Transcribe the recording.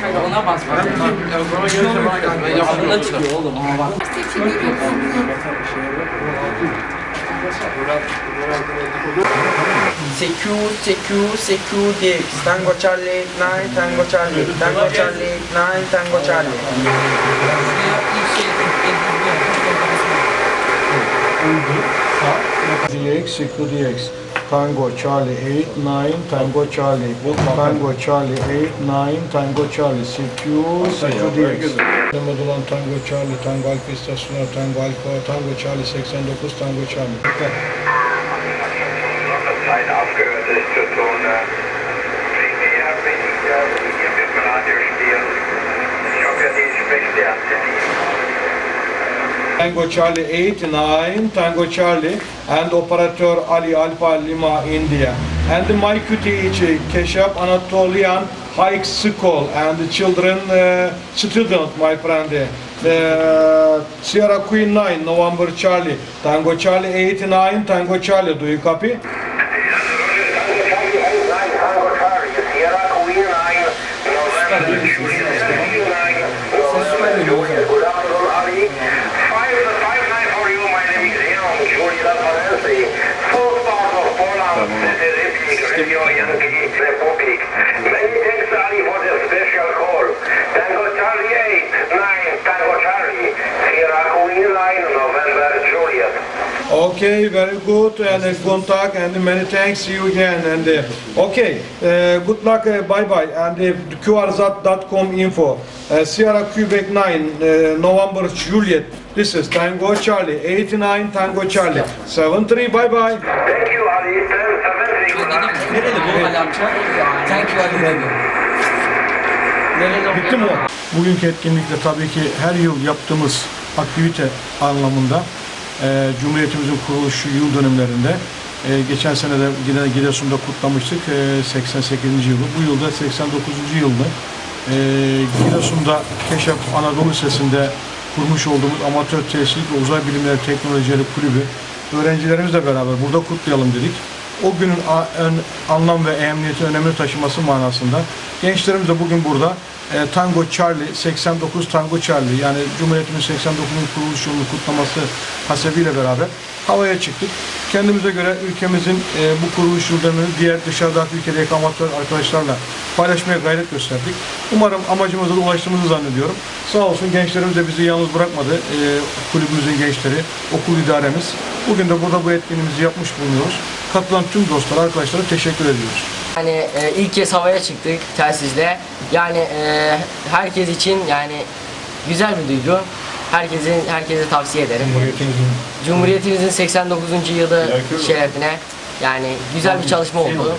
Kanka ona bas bak. Bana gelirse bana. Ben Aklından çıkıyor oğlum ama bak. Secure, secure, secure DX. Tango Charlie, 9, Tango Charlie, Tango Charlie, 9, Tango Charlie. DX, Secure DX. Tango Charlie 8, 9, Tango Charlie. Tango Charlie 8, 9, Tango Charlie. Secure, Secure DX. Model olan Tango Charlie, Tango Alfa istasyonu, Tango Alfa, Tango Charlie 89, Tango Charlie. Tango Charlie 8, 9, Tango Charlie, and operator Ali Alpha Lima, India. And my QTH, Keshap Anatolian High School, and the children, uh, student, my friend. Uh, Sierra Queen 9, November Charlie, Tango Charlie 8, 9, Tango Charlie, do you copy? Republic. Many thanks, Ali, for the special call. Tango Charlie 8, 9, Tango Charlie, Sierra Queen line, November Juliet. Okay, very good, and uh, contact, and many thanks, see you again, and uh, okay, uh, good luck, uh, bye bye, and uh, qrzat.com info, uh, Sierra Quebec 9, uh, November Juliet, this is Tango Charlie, 89 Tango Charlie, 73, bye bye. Thank you, Nereli? Thank you Ali? Bitti mi? Bugünkü etkinlikte tabii ki her yıl yaptığımız aktivite anlamında e, Cumhuriyetimizin kuruluşu yıl dönümlerinde e, geçen sene de Gide- Giresun'da kutlamıştık e, 88. yılı. Bu yılda 89. yılda e, Giresun'da Keşaf Anadolu Lisesi'nde kurmuş olduğumuz amatör tesislik ve uzay bilimleri teknolojileri kulübü öğrencilerimizle beraber burada kutlayalım dedik o günün anlam ve ehemmiyeti önemli taşıması manasında. Gençlerimiz de bugün burada e, Tango Charlie 89 Tango Charlie yani Cumhuriyetimizin 89'un kuruluş yılını kutlaması hasebiyle beraber havaya çıktık. Kendimize göre ülkemizin e, bu kuruluş yıllarını diğer dışarıdaki ülkedeki amatör arkadaşlarla paylaşmaya gayret gösterdik. Umarım amacımıza da ulaştığımızı zannediyorum. Sağ olsun gençlerimiz de bizi yalnız bırakmadı. E, kulübümüzün gençleri, okul idaremiz. Bugün de burada bu etkinliğimizi yapmış bulunuyoruz. Katılan tüm dostlara, arkadaşlara teşekkür ediyoruz. Yani e, ilk kez havaya çıktık telsizle. Yani e, herkes için yani güzel bir duygu. Herkesin herkese tavsiye ederim. Cumhuriyetimizin Cumhuriyetimizin 89. yılı şerefine yani güzel bir çalışma oldu.